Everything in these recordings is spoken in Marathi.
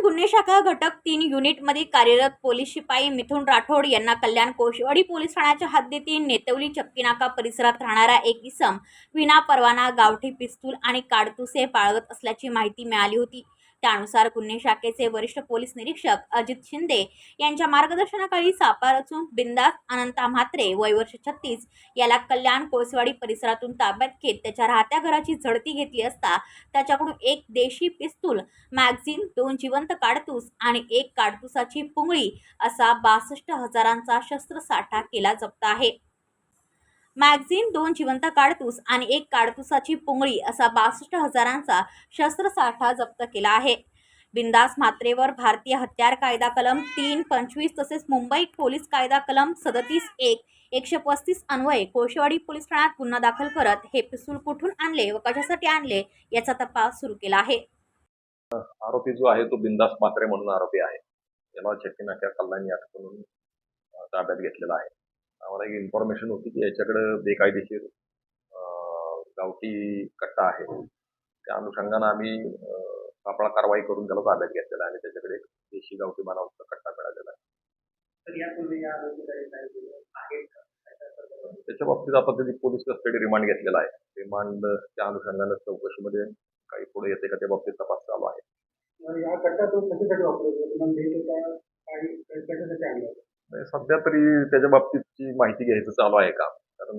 कल्याण गुन्हे शाखा घटक तीन युनिटमध्ये कार्यरत पोलीस शिपाई मिथुन राठोड यांना कल्याण कोशवाडी पोलीस ठाण्याच्या हद्दीतील नेतवली चक्कीनाका परिसरात राहणारा एक इसम विना परवाना गावठी पिस्तूल आणि काडतुसे बाळगत असल्याची माहिती मिळाली होती. त्यानुसार गुन्हे शाखेचे वरिष्ठ पोलीस निरीक्षक अजित शिंदे यांच्या मार्गदर्शनाखाली सापार रचून बिंदास अनंता म्हात्रे वय वर्ष छत्तीस याला कल्याण कोळसवाडी परिसरातून ताब्यात घेत त्याच्या राहत्या घराची झडती घेतली असता त्याच्याकडून एक देशी पिस्तूल मॅगझिन दोन जिवंत काडतूस आणि एक काडतुसाची पुंगळी असा बासष्ट हजारांचा शस्त्रसाठा केला जप्त आहे. मॅगझिन दोन जिवंत काडतूस आणि एक काडतुसाची पुंगळी असा बासष्ट हजारांचा शस्त्रसाठा जप्त केला आहे. बिंदास मात्रेवर भारतीय हत्यार कायदा कलम तीन पंचवीस तसेच मुंबई पोलीस कायदा कलम सदतीस एक एकशे पस्तीस अन्वये कोशेवाडी पोलीस ठाण्यात गुन्हा दाखल करत हे पिस्तूल कुठून आणले व कशासाठी आणले याचा तपास सुरू केला आहे. आरोपी जो आहे तो बिंदास मात्रे म्हणून आरोपी आहे. याला चक्की नाक्या कल्याण म्हणून ताब्यात घेतलेला आहे. आम्हाला एक इन्फॉर्मेशन होती की याच्याकडे बेकायदेशीर गावठी कट्टा आहे. त्या अनुषंगानं आम्ही सापळा कारवाई करून त्याला ताब्यात घेतलेला आहे आणि त्याच्याकडे एक देशी गावठी बनावचा कट्टा मिळालेला आहे. या? त्याच्या बाबतीत आपण त्याची पोलीस कस्टडी रिमांड घेतलेला आहे. रिमांडच्या अनुषंगानं चौकशीमध्ये काही पुढे येते का त्या बाबतीत तपास चालू आहे. होता होता? सध्या तरी त्याच्या बाबतीतची माहिती घ्यायचं चालू आहे का? कारण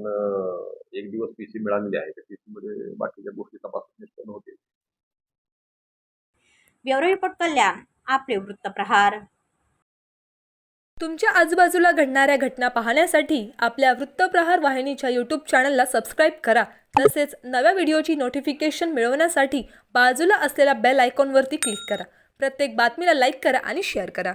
एक दिवस पीसी मिळालेली आहे त्या पीसी मध्ये बाकीच्या गोष्टी तपासून निष्पन्न होतील ब्युरो रिपोर्ट कल्याण. आपले वृत्तप्रहार तुमच्या आजूबाजूला घडणाऱ्या घटना पाहण्यासाठी आपल्या वृत्तप्रहार वाहिनीच्या यूट्यूब चॅनलला सबस्क्राईब करा. तसेच नव्या व्हिडिओची नोटिफिकेशन मिळवण्यासाठी बाजूला असलेल्या बेल आयकॉनवरती क्लिक करा. प्रत्येक बातमीला लाईक करा आणि शेअर करा.